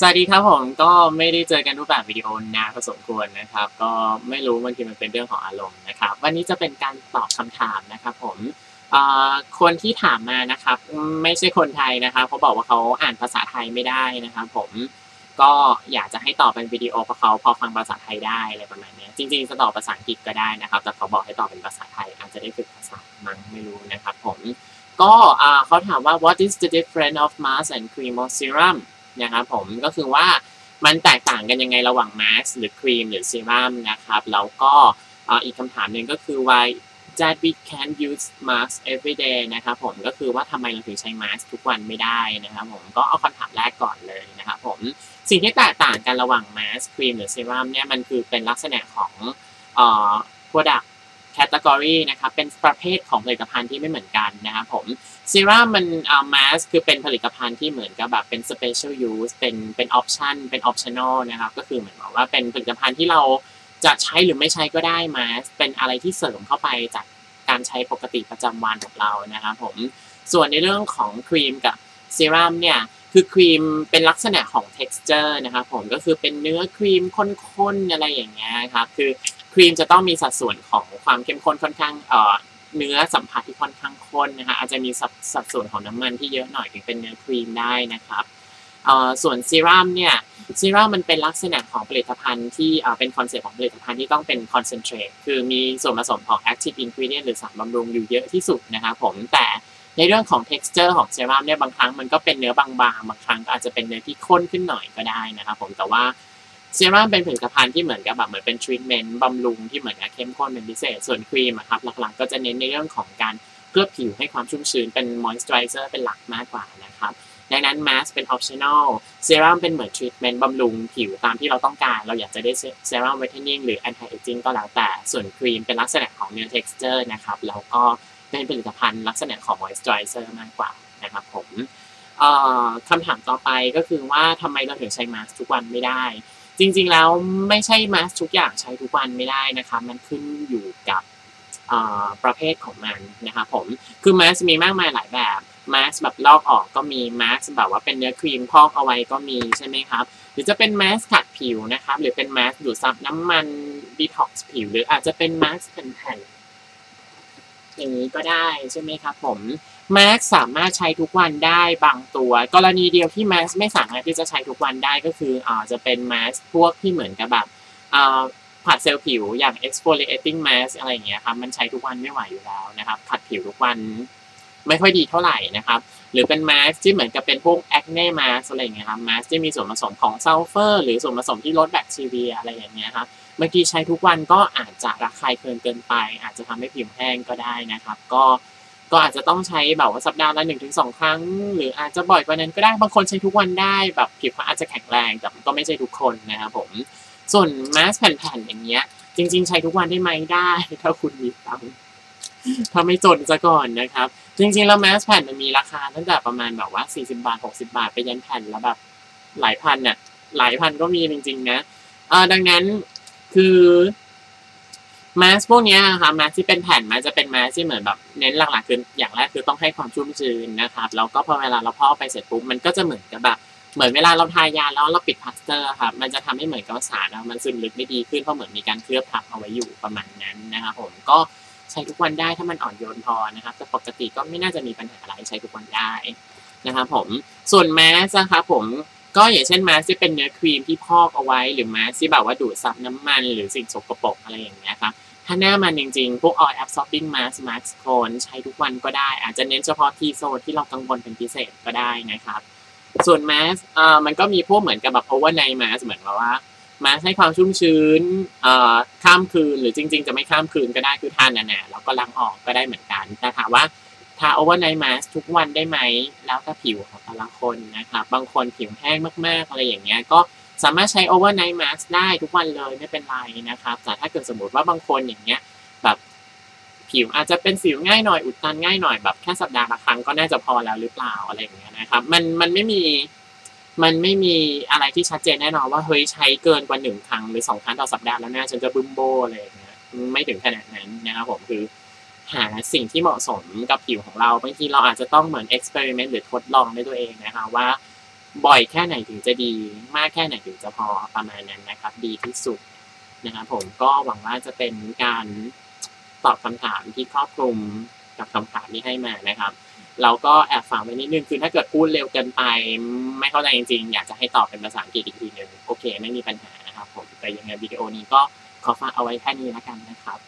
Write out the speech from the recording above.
สวัสดีครับผมก็ไม่ได้เจอกันรูปแบบวิดีโอนานพอสมควรนะครับ ก็ไม่รู้บางทีมันเป็นเรื่องของอารมณ์นะครับ วันนี้จะเป็นการตอบคำถามนะครับผมคนที่ถามมานะครับ ไม่ใช่คนไทยนะครับเขาบอกว่าเขาอ่านภาษาไทยไม่ได้นะครับ ผมก็อยากจะให้ตอบเป็นวิดีโอเพราะเขาพอฟังภาษาไทยได้อะไรประมาณนี้จริงๆจะตอบภาษาอังกฤษก็ได้นะครับ แต่เขาบอกให้ตอบเป็นภาษาไทย อาจจะได้ฝึกภาษามั้งไม่รู้นะครับ ผมก็เขาถามว่า what is the difference of mask and cream or serum นะครับผมก็คือว่ามันแตกต่างกันยังไงระหว่างมาสหรือครีมหรือเซรั่มนะครับแล้วก็อีกคำถามหนึ่งก็คือ why that we can use mask every day นะครับผมก็คือว่าทำไมเราถึงใช้มาสทุกวันไม่ได้นะครับผมก็เอาคำถามแรกก่อนเลยนะครับผมสิ่งที่แตกต่างกันระหว่างมาสครีมหรือเซรั่มเนี่ยมันคือเป็นลักษณะของเอ่อ product category นะครับเป็นประเภทของผลิตภัณฑ์ที่ไม่เหมือนกันนะครับผมซีรั่มมันอ่ามาสคือเป็นผลิตภัณฑ์ที่เหมือนกับแบบเป็น special use เป็นเป็น option เป็น optional นะครับก็คือเหมือนบอกว่าเป็นผลิตภัณฑ์ที่เราจะใช้หรือไม่ใช้ก็ได้มาสเป็นอะไรที่เสริมเข้าไปจากการใช้ปกติประจำวันของเรานะครับผมส่วนในเรื่องของครีมกับซีรั่มเนี่ย คือครีมเป็นลักษณะของ texture นะครับผมก็คือเป็นเนื้อครีมข้นๆอะไรอย่างเงี้ยครับคือครีมจะต้องมีสัดส่วนของความเข้มข้นค่อนข้างเอ่อเนื้อสัมผัสที่ค่อนข้างข้นนะคะอาจจะมีสัดส่วนของน้ำมันที่เยอะหน่อยถึงเป็นเนื้อครีมได้นะครับส่วนซีรั่มเนี่ยซีรั่มมันเป็นลักษณะของผลิตภัณฑ์ที่เป็นคอนเซ็ปต์ของผลิตภัณฑ์ที่ต้องเป็นคอนเซนเทรตคือมีส่วนผสมของ active ingredient หรือสารบำรุงอยู่เยอะที่สุดนะครับผมแต่ ในเรื่องของ texture ของเซรั่มเนี่ยบางครั้งมันก็เป็นเนื้อบางๆบางครั้งก็อาจจะเป็นเนื้อที่ข้นขึ้นหน่อยก็ได้นะครับผมแต่ว่าเซรั่มเป็นผลิตภัณฑ์ที่เหมือนกับแบบเหมือนเป็นทรีทเมนต์บำรุงที่เหมือนกับเข้มข้นเป็นพิเศษ ส่วนครีมครับหลักๆ ก็จะเน้นในเรื่องของการเคลือบผิวให้ความชุ่มชื้นเป็นมอยส์เจอร์เป็นหลักมากกว่านะครับดังนั้นมาสเป็นออปชั่นอลเซรั่มเป็นเหมือนทรีทเมนต์บำรุงผิวตามที่เราต้องการ เราอยากจะได้เซรั่มไวทเทนนิ่งหรือแอนตี้เอจิ้งก็แล้วแต่ส่วนครีมเป็นลักษณะของเนื้อเท็กซ์เจอร์นะครับแล้วก็ เป็นผลิตภัณฑ์ลักษณะของมอยส์เจอร์มากกว่านะครับผมคำถามต่อไปก็คือว่าทำไมเราถึงใช้มาสทุกวันไม่ได้ จริงๆแล้วไม่ใช่มาสทุกอย่างใช้ทุกวันไม่ได้นะคะมันขึ้นอยู่กับประเภทของมันนะครับผมคือมาสมีมากมายหลายแบบมาสแบบลอกออกก็มีมาสแบบว่าเป็นเนื้อครีมพอกเอาไว้ก็มีใช่ไหมครับหรือจะเป็นมาสขัดผิวนะครับหรือเป็นมาสดูดซับน้ำมันดีท็อกซ์ผิว หรืออาจจะเป็นมาสแผ่นๆ อย่างนี้ก็ได้ใช่ไหมครับผมแม็กสามารถใช้ทุกวันได้บางตัว กรณีเดียวที่แม็กไม่สามารถที่จะใช้ทุกวันได้ก็คืออ่าจะเป็นแมสพวกที่เหมือนกับแบบอ่าผัดเซลล์ผิวอย่าง exfoliating mask อะไรอย่างเงี้ยครับมันใช้ทุกวันไม่ไหวอยู่แล้วนะครับขัดผิวทุกวันไม่ค่อยดีเท่าไหร่นะครับ หรือเป็นแมสที่เหมือนกับเป็นพวก acne mask อะไรอย่างเงี้ยครับแมสที่มีส่วนผสมของซัลเฟอร์ หรือส่วนผสมที่ลดแบคทีเรียอะไรอย่างเงี้ยครับ เมื่อกี้ใช้ทุกวันก็อาจจะระคายเคืองเกินไป อาจจะทำให้ผิวแห้งก็ได้นะครับ ก็ก็อาจจะต้องใช้แบบว่าสัปดาห์ละหนึ่งถึงสองครั้ง หรืออาจจะบ่อยกว่านั้นก็ได้บางคนใช้ทุกวันได้แบบผิวเขาอาจจะแข็งแรงแต่ก็ไม่ใช่ทุกคนนะครับผมส่วนมาสแผ่นๆอย่างเงี้ย จริง ๆ ใช้ทุกวันได้ไหมได้ ถ้าคุณมีตังค์ถ้าไม่จนซะก่อนนะครับ จริงๆแล้วแมสแผ่นมันมีราคาตั้งแต่ประมาณแบบว่า40บาท60บาทไปยันแผ่นแล้วแบบหลายพันเนี่ยหลายพันก็มีจริงๆนะอ่าดังนั้น คือมาสพวกนี้นะคะมาสที่เป็นแผ่นมาจะเป็นมาสที่เหมือนแบบเน้นหลักๆคืออย่างแรกคือต้องให้ความชุ่มชื้นนะครับแล้วก็พอเวลาเราพอกไปเสร็จปุ๊บมันก็จะเหมือนกับแบบเหมือนเวลาเราทายาแล้วเราปิดพลาสเตอร์ครับมันจะทำให้เหมือนกับสารมันซึมลึกได้ดีขึ้นเพราะเหมือนมีการเคลือบทับเอาไว้อยู่ประมาณนั้นนะครับผมก็ใช้ทุกวันได้ถ้ามันอ่อนโยนพอนะครับแต่ปกติก็ไม่น่าจะมีปัญหาอะไรใช้ทุกวันได้นะครับผมส่วนแมสนะครับผม ก็อย่างเช่นมาสที่เป็นเนื้อครีมที่พอกเอาไว้ หรือมาสที่แบบว่าดูดซับน้ำมัน หรือสิ่งสกปรกอะไรอย่างเงี้ยครับถ้าหน้ามันจริงๆ พวก oil absorbing mask mask cone ใช้ทุกวันก็ได้ อาจจะเน้นเฉพาะที่โซที่เรากังวลเป็นพิเศษก็ได้นะครับ ส่วนแมสอ่ามันก็มีพวกเหมือนกับแบบ overnight mask เหมือนกับว่ามาให้ความชุ่มชื้นอ่าข้ามคืนหรือจริง ๆ จะไม่ข้ามคืนก็ได้คือทานหนาๆแล้วก็ล้างออกก็ได้เหมือนกันแต่ถามว่า ทา overnight mask ทุกวันได้ไหม แล้วแต่ผิวของแต่ละคนนะครับบางคนผิวแห้งมากๆอะไรอย่างเงี้ยก็สามารถใช้ overnight mask ได้ทุกวันเลยไม่เป็นไรนะครับแต่ถ้าเกิดสมมติว่าบางคนอย่างเงี้ยแบบผิวอาจจะเป็นสิวง่ายหน่อยอุดตันง่ายหน่อยแบบแค่สัปดาห์ละครั้งก็น่าจะพอแล้วหรือเปล่าอะไรอย่างเงี้ยนะครับมันมันไม่มีมันไม่มีอะไรที่ชัดเจนแน่นอนว่าเฮ้ยใช้เกินกว่าหนึ่งครั้งหรือสองครั้งต่อสัปดาห์แล้วน่ฉันจะบึ้มโบอะไรอย่างเงี้ยไม่ถึงขนาดนั้นนะครับผมคือ หาสิ่งที่เหมาะสมกับผิวของเราบางทีเราอาจจะต้องเหมือนเอ็กซ์เพร์เมนต์หรือทดลองด้วยตัวเองนะคะว่าบ่อยแค่ไหนถึงจะดี มากแค่ไหนถึงจะพอประมาณนั้นนะครับ ดีที่สุดนะครับผมก็หวังว่าจะเป็นการตอบคำถามที่ครอบคลุมกับคำถามที่ให้มานะครับเราก็แอบฝากไว้นิดนึงคือถ้าเกิดพูดเร็วเกินไป ไม่เข้าใจจริงๆ อยากจะให้ตอบเป็นภาษาอังกฤษอีกทีหนึ่งโอเค ไม่มีปัญหานะครับผมแต่ยังไงวิดีโอนี้ก็ขอฝากเอาไว้แค่นี้แล้วกันนะครับ